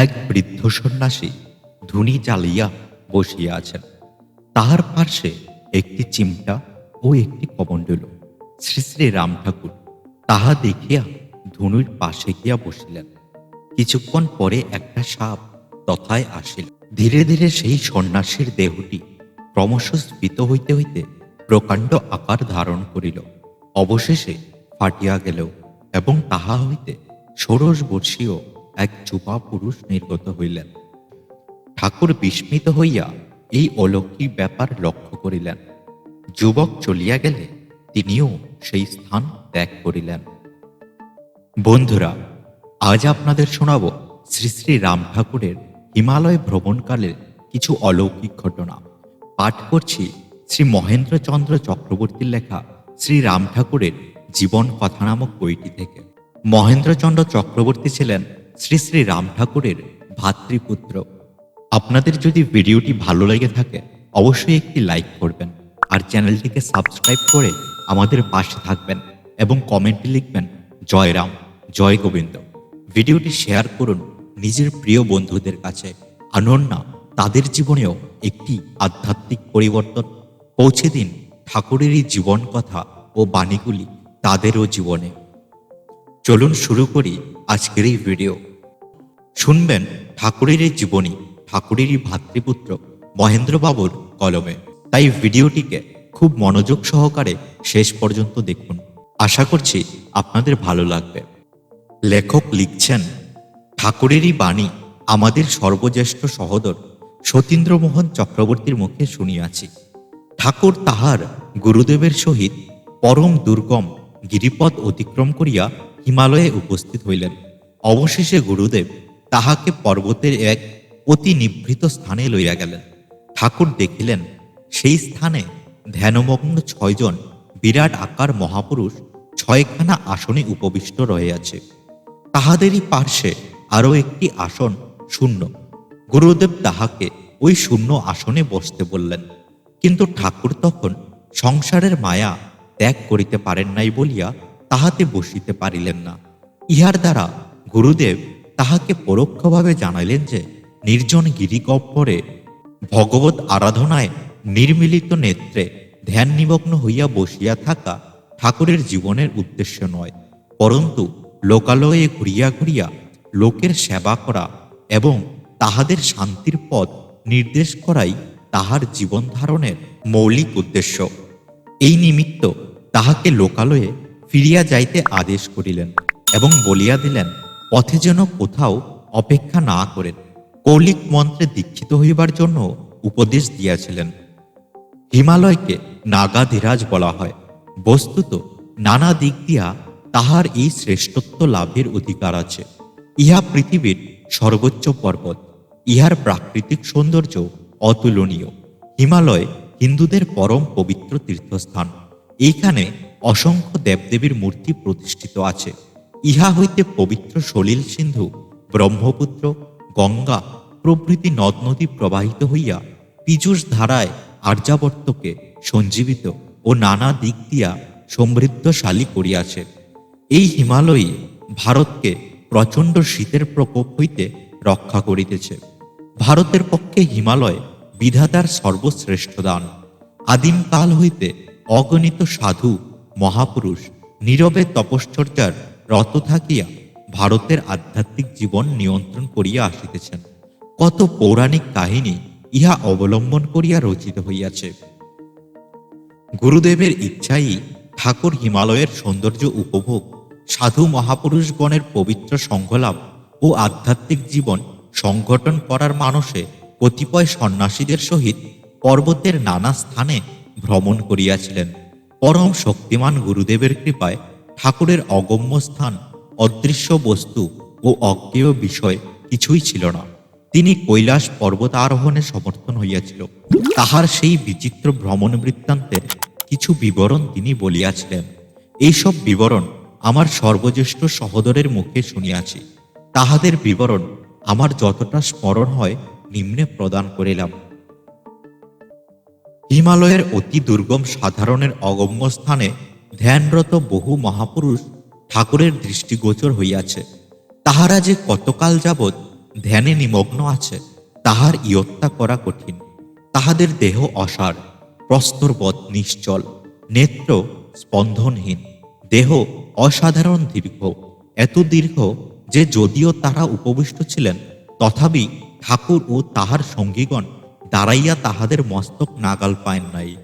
এক বৃদ্ধ সন্ন্যাসী ধুনি জ্বালিয়া বসিয়া আছেন। তাহার পার্শ্বে একটি চিমটা ও একটি কমণ্ডল। শ্রী শ্রী রাম ঠাকুর, তাহা দেখিয়া ধনুর পাশে গিয়া বসিলেন। কিছুক্ষণ পরে একটা সাপ তথায় আসিল। ধীরে ধীরে সেই সন্ন্যাসীর দেহটি ক্রমশ স্ফীত হইতে হইতে প্রকাণ্ড আকার ধারণ করিল। অবশেষে ফাটিয়া গেল এবং তাহা হইতে ষোড়শ বর্ষীয় এক যুবা পুরুষ নির্গত হইলেন। ঠাকুর বিস্মিত হইয়া এই অলৌকিক ব্যাপার লক্ষ্য করিলেন। যুবক চলিয়া গেলে তিনিও সেই স্থান ত্যাগ করিলেন। বন্ধুরা, আজ আপনাদের শোনাব শ্রী শ্রী রাম ঠাকুরের হিমালয় ভ্রমণকালের কিছু অলৌকিক ঘটনা। পাঠ করছি শ্রী মহেন্দ্রচন্দ্র চক্রবর্তীর লেখা শ্রী রাম ঠাকুরের জীবন কথা নামক বইটি থেকে। মহেন্দ্রচন্দ্র চক্রবর্তী ছিলেন শ্রী শ্রী রাম ঠাকুরের ভাতৃপুত্র। আপনাদের যদি ভিডিওটি ভালো লেগে থাকে, অবশ্যই একটি লাইক করবেন আর চ্যানেলটিকে সাবস্ক্রাইব করে আমাদের পাশে থাকবেন এবং কমেন্টে লিখবেন, জয় রাম, জয় গোবিন্দ। ভিডিওটি শেয়ার করুন নিজের প্রিয় বন্ধুদের কাছে আনন্না তাদের জীবনেও একটি আধ্যাত্মিক পরিবর্তন। পৌঁছে দিন ঠাকুরেরই জীবন কথা ও বাণীগুলি তাদেরও জীবনে। চলুন শুরু করি আজকের এই ভিডিও। শুনবেন ঠাকুরের এই জীবনী, ঠাকুরেরই ভাতৃপুত্র মহেন্দ্রবাবুর কলমে। তাই ভিডিওটিকে খুব মনোযোগ সহকারে শেষ পর্যন্ত দেখুন। আশা করছি আপনাদের ভালো লাগবে। লেখক লিখছেন, ঠাকুরেরই বাণী আমাদের সর্বজ্যেষ্ঠ সহোদর সতীন্দ্রমোহন চক্রবর্তীর মুখে শুনিয়াছি। ঠাকুর তাহার গুরুদেবের সহিত পরম দুর্গম গিরিপথ অতিক্রম করিয়া হিমালয়ে উপস্থিত হইলেন। অবশেষে গুরুদেব তাহাকে পর্বতের এক অতি নিভৃত স্থানে লইয়া গেলেন। ঠাকুর দেখিলেন, সেই স্থানে ধ্যানমগ্ন ছয়জন বিরাট আকার মহাপুরুষ ছয়খানা আসনে উপবিষ্ট রহিয়াছে। তাহাদেরই পার্শ্বে আরও একটি আসন শূন্য। গুরুদেব তাহাকে ওই শূন্য আসনে বসতে বললেন, কিন্তু ঠাকুর তখন সংসারের মায়া ত্যাগ করিতে পারেন নাই বলিয়া তাহাতে বসিতে পারিলেন না। ইহার দ্বারা গুরুদেব তাহাকে পরোক্ষভাবে জানাইলেন যে, নির্জন গিরিগহ্বরে ভগবত আরাধনায় নির্মিলিত নেত্রে ধ্যান নিমগ্ন হইয়া বসিয়া থাকা ঠাকুরের জীবনের উদ্দেশ্য নয়, পরন্তু লোকালয়ে ঘুরিয়া ঘুরিয়া লোকের সেবা করা এবং তাহাদের শান্তির পথ নির্দেশ করাই তাহার জীবন ধারণের মৌলিক উদ্দেশ্য। এই নিমিত্ত তাহাকে লোকালয়ে ফিরিয়া যাইতে আদেশ করিলেন এবং বলিয়া দিলেন পথে যেন কোথাও অপেক্ষা না করেন। কৌলিক মন্ত্রে দীক্ষিত হইবার জন্য উপদেশ দিয়াছিলেন। হিমালয়কে নাগাধিরাজ বলা হয়। বস্তুত নানা দিক দিয়া তাহার এই শ্রেষ্ঠত্ব লাভের অধিকার আছে। ইহা পৃথিবীর সর্বোচ্চ পর্বত। ইহার প্রাকৃতিক সৌন্দর্য অতুলনীয়। হিমালয় হিন্দুদের পরম পবিত্র তীর্থস্থান। এইখানে অসংখ্য দেবদেবীর মূর্তি প্রতিষ্ঠিত আছে। ইহা হইতে পবিত্র সলিল সিন্ধু, ব্রহ্মপুত্র, গঙ্গা প্রভৃতি নদ নদী প্রবাহিত হইয়া পীযুষ ধারায় আর্যাবর্তকে সঞ্জীবিত ও নানা দিক দিয়া সমৃদ্ধশালী করিয়াছে। এই হিমালয়ই ভারতকে প্রচণ্ড শীতের প্রকোপ হইতে রক্ষা করিতেছে। ভারতের পক্ষে হিমালয় বিধাতার সর্বশ্রেষ্ঠ দান। আদিমকাল হইতে অগণিত সাধু, মহাপুরুষ, নীরবে তপশ্চর্যার রত থাকিয়া ভারতের আধ্যাত্মিক জীবন নিয়ন্ত্রণ করিয়া আসিতেছেন। কত পৌরাণিক কাহিনী ইহা অবলম্বন করিয়া রচিত হইয়াছে। গুরুদেবের ইচ্ছাই ঠাকুর হিমালয়ের সৌন্দর্য উপভোগ, সাধু মহাপুরুষগণের পবিত্র সংঘলাভ ও আধ্যাত্মিক জীবন সংগঠন করার মানসে কতিপয় সন্ন্যাসীদের সহিত পর্বতের নানা স্থানে ভ্রমণ করিয়াছিলেন। পরম শক্তিমান গুরুদেবের কৃপায় ঠাকুরের অগম্য স্থান, অদৃশ্য বস্তু ও অজ্ঞেয় বিষয় কিছুই ছিল না। তিনি কৈলাস পর্বত আরোহণে সমর্থন হইয়াছিল। তাহার সেই বিচিত্র ভ্রমণ বৃত্তান্তের কিছু বিবরণ তিনি বলিয়াছিলেন। এইসব বিবরণ আমার সর্বজ্যেষ্ঠ সহোদরের মুখে শুনিয়াছি। তাহাদের বিবরণ আমার যতটা স্মরণ হয়, নিম্নে প্রদান করিলাম। হিমালয়ের অতি দুর্গম সাধারণের অগম্য স্থানে ধ্যানরত বহু মহাপুরুষ ঠাকুরের দৃষ্টিগোচর হইয়াছে। তাহারা যে কতকাল যাবৎ ধ্যানে নিমগ্ন আছে, তাহার ইয়ত্তা করা কঠিন। তাহাদের দেহ অসার, প্রস্তরবৎ নিশ্চল, নেত্র স্পন্দনহীন, দেহ অসাধারণ দীর্ঘ, এত দীর্ঘ যে যদিও তারা উপবিষ্ট ছিলেন, তথাপি ঠাকুর ও তাহার সঙ্গীগণ দাঁড়াইয়া তাহাদের মস্তক নাগাল পায় নাই।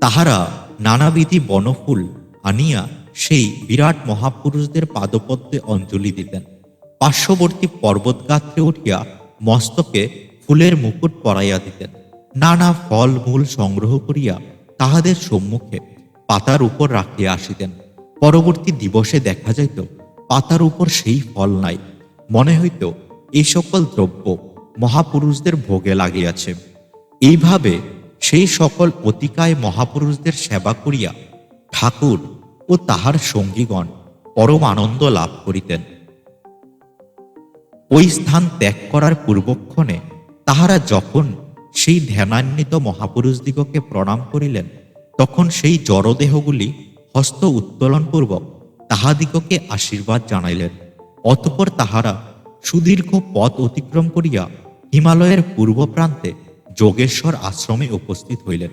তাহারা নানাবিধি বনফুল আনিয়া সেই বিরাট মহাপুরুষদের পাদপদ্মে অঞ্জলি দিতেন পার্শ্ববর্তী পর্বতগাত্রে উঠিয়া মস্তকে ফুলের মুকুট পরাইয়া দিতেন। নানা ফল মূল সংগ্রহ করিয়া তাহাদের সম্মুখে পাতার উপর রাখিয়া আসিতেন। পরবর্তী দিবসে দেখা যাইত, পাতার উপর সেই ফল নাই। মনে হইত এই সকল দ্রব্য মহাপুরুষদের ভোগে লাগিয়াছে। এইভাবে সেই সকল অতিকায় মহাপুরুষদের সেবা করিয়া ঠাকুর ও তাহার সঙ্গীগণ পরম আনন্দ লাভ করিতেন। ওই স্থান ত্যাগ করার পূর্বক্ষণে তাহারা যখন সেই ধ্যানান্বিত মহাপুরুষদিগকে প্রণাম করিলেন, তখন সেই জড়দেহগুলি হস্ত উত্তোলনপূর্বক তাহাদিগকে আশীর্বাদ জানাইলেন। অতপর তাহারা সুদীর্ঘ পথ অতিক্রম করিয়া হিমালয়ের পূর্ব প্রান্তে যোগেশ্বর আশ্রমে উপস্থিত হইলেন।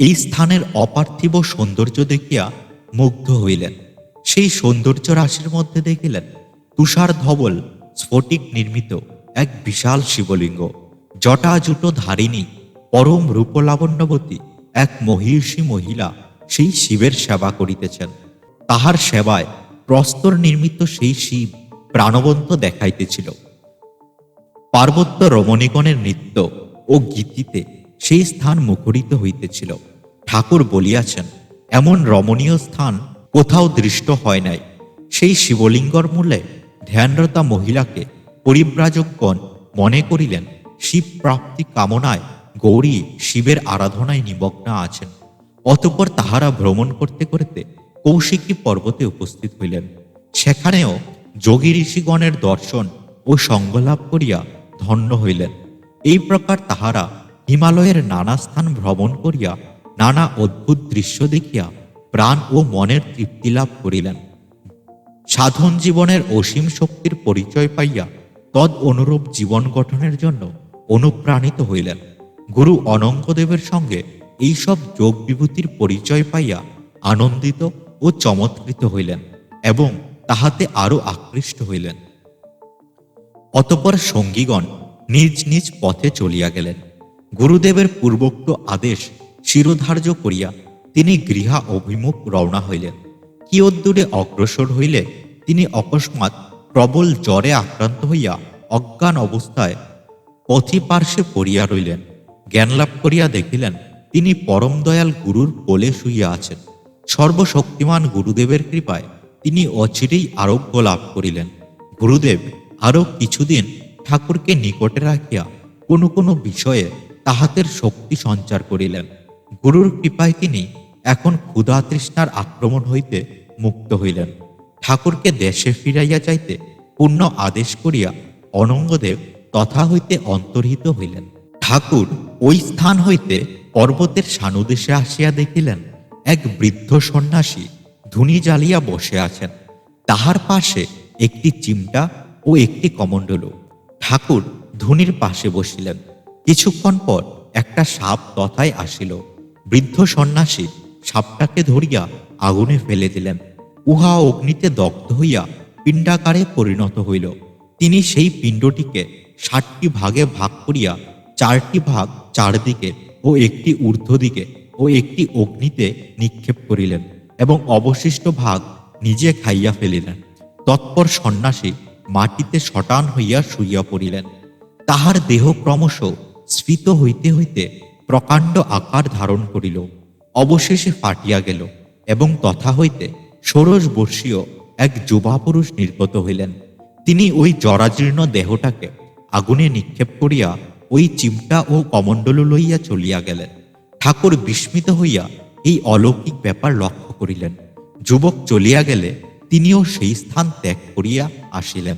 এই স্থানের অপার্থিব সৌন্দর্য দেখিয়া মুগ্ধ হইলেন। সেই সৌন্দর্য রাশির মধ্যে দেখিলেন তুষার ধবল, স্ফটিক নির্মিত এক বিশাল শিবলিঙ্গ, জটাজুটো ধারিণী, পরম রূপলাবণ্যবতী এক মহিষী মহিলা সেই শিবের সেবা করিতেছেন। তাহার সেবায় প্রস্তর নির্মিত সেই শিব প্রাণবন্ত দেখাইতেছিল। পার্বত্য রমণীগণের নৃত্য ও গীতিতে সেই স্থান মুখরিত হইতেছিল। ঠাকুর বলিয়াছেন, এমন রমণীয় স্থান কোথাও দৃষ্ট হয় নাই। সেই শিবলিঙ্গর মূলে ধ্যানরতা মহিলাকে পরিব্রাজকগণ মনে করিলেন শিব প্রাপ্তি কামনায় গৌরী শিবের আরাধনায় নিমগ্না আছেন। অতপর তাহারা ভ্রমণ করতে করতে কৌশিকী পর্বতে উপস্থিত হইলেন। সেখানেও যোগী ঋষিগণের দর্শন ও সঙ্গলাভ করিয়া ধন্য হইলেন। এই প্রকার তাহারা হিমালয়ের নানা স্থান ভ্রমণ করিয়া নানা অদ্ভুত দৃশ্য দেখিয়া প্রাণ ও মনের তৃপ্তি লাভ করিলেন। সাধন জীবনের অসীম শক্তির পরিচয় পাইয়া তদ অনুরূপ জীবন গঠনের জন্য অনুপ্রাণিত হইলেন। গুরু অনঙ্গদেবের সঙ্গে এইসব যোগ বিভূতির পরিচয় পাইয়া আনন্দিত ও চমৎকৃত হইলেন এবং তাহাতে আরও আকৃষ্ট হইলেন। অতপর সঙ্গীগণ নিজ নিজ পথে চলিয়া গেলেন। গুরুদেবের পূর্বোক্ত আদেশ শিরোধার্য করিয়া তিনি গৃহা অভিমুখ রওনা হইলেন। কিয়দ্দূরে অগ্রসর হইলে তিনি অকস্মাৎ প্রবল জ্বরে আক্রান্ত হইয়া অজ্ঞান অবস্থায় পথি পার্শ্বে পড়িয়া রইলেন। জ্ঞানলাভ করিয়া দেখিলেন, তিনি পরম দয়াল গুরুর কোলে শুইয়া আছেন। সর্বশক্তিমান গুরুদেবের কৃপায় তিনি অচিরেই আরোগ্য লাভ করিলেন। গুরুদেব আরও কিছুদিন ঠাকুরকে নিকটে রাখিয়া কোনো কোনো বিষয়ে তাহাদের শক্তি সঞ্চার করিলেন। গুরুর কৃপায় তিনি এখন ক্ষুধা তৃষ্ণার আক্রমণ হইতে মুক্ত হইলেন। ঠাকুরকে দেশে ফিরাইয়া যাইতে পূর্ণ আদেশ করিয়া অনঙ্গদেব তথা হইতে অন্তর্হিত হইলেন। ঠাকুর ওই স্থান হইতে পর্বতের সানুদেশে আসিয়া দেখিলেন, এক বৃদ্ধ সন্ন্যাসী ধুনি জ্বালিয়া বসে আছেন। তাহার পাশে একটি চিমটা ও একটি কমণ্ডলু। ঠাকুর ধুনির পাশে বসিলেন। কিছুক্ষণ পর একটা সাপ তথায় আসিল। বৃদ্ধ সন্ন্যাসী সাপটাকে ধরিয়া আগুনে ফেলে দিলেন। উহা অগ্নিতে দগ্ধ হইয়া পিণ্ডাকারে পরিণত হইল। তিনি সেই পিণ্ডটিকে ষাটটি ভাগে ভাগ করিয়া চারটি ভাগ চারদিকে ও একটি ঊর্ধ্ব দিকে ও একটি অগ্নিতে নিক্ষেপ করিলেন এবং অবশিষ্ট ভাগ নিজে খাইয়া ফেলিলেন। তৎপর সন্ন্যাসী মাটিতে শটান হইয়া শুইয়া পড়িলেন। তাহার দেহ ক্রমশ স্ফীত হইতে হইতে প্রকাণ্ড আকার ধারণ করিল। অবশেষে ফাটিয়া গেল এবং তথা হইতে ষোড়শ বর্ষীয় এক যুবা পুরুষ নির্গত হইলেন। তিনি ওই জরাজীর্ণ দেহটাকে আগুনে নিক্ষেপ করিয়া ওই চিমটা ও কমণ্ডলু লইয়া চলিয়া গেলেন। ঠাকুর বিস্মিত হইয়া এই অলৌকিক ব্যাপার লক্ষ্য করিলেন। যুবক চলিয়া গেলে তিনিও সেই স্থান ত্যাগ করিয়া আসিলেন।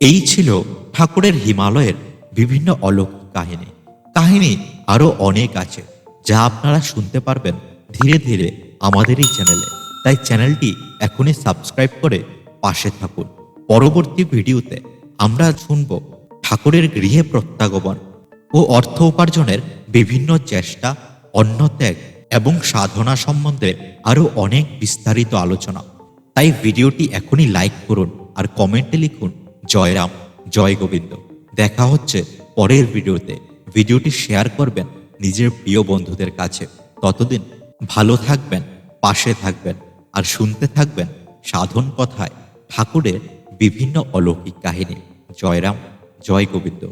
এই ছিল ঠাকুরের হিমালয়ের বিভিন্ন অলৌকিক কাহিনী। কাহিনী আরও অনেক আছে, যা আপনারা শুনতে পারবেন ধীরে ধীরে আমাদের এই চ্যানেলে। তাই চ্যানেলটি এখনই সাবস্ক্রাইব করে পাশে থাকুন। পরবর্তী ভিডিওতে আমরা শুনব ঠাকুরের গৃহে প্রত্যাগমন ও অর্থ উপার্জনের বিভিন্ন চেষ্টা, অন্নত্যাগ এবং সাধনা সম্বন্ধে আরও অনেক বিস্তারিত আলোচনা। তাই ভিডিওটি এখনই লাইক করুন আর কমেন্টে লিখুন জয় রাম জয় গোবিন্দ। দেখা হচ্ছে পরের ভিডিওতে। ভিডিওটি শেয়ার করবেন নিজের প্রিয় বন্ধুদের কাছে। ততদিন ভালো থাকবেন, পাশে থাকবেন আর শুনতে থাকবেন সাধন কথায় ঠাকুরের বিভিন্ন অলৌকিক কাহিনী। জয়রাম, জয় গোবিন্দ।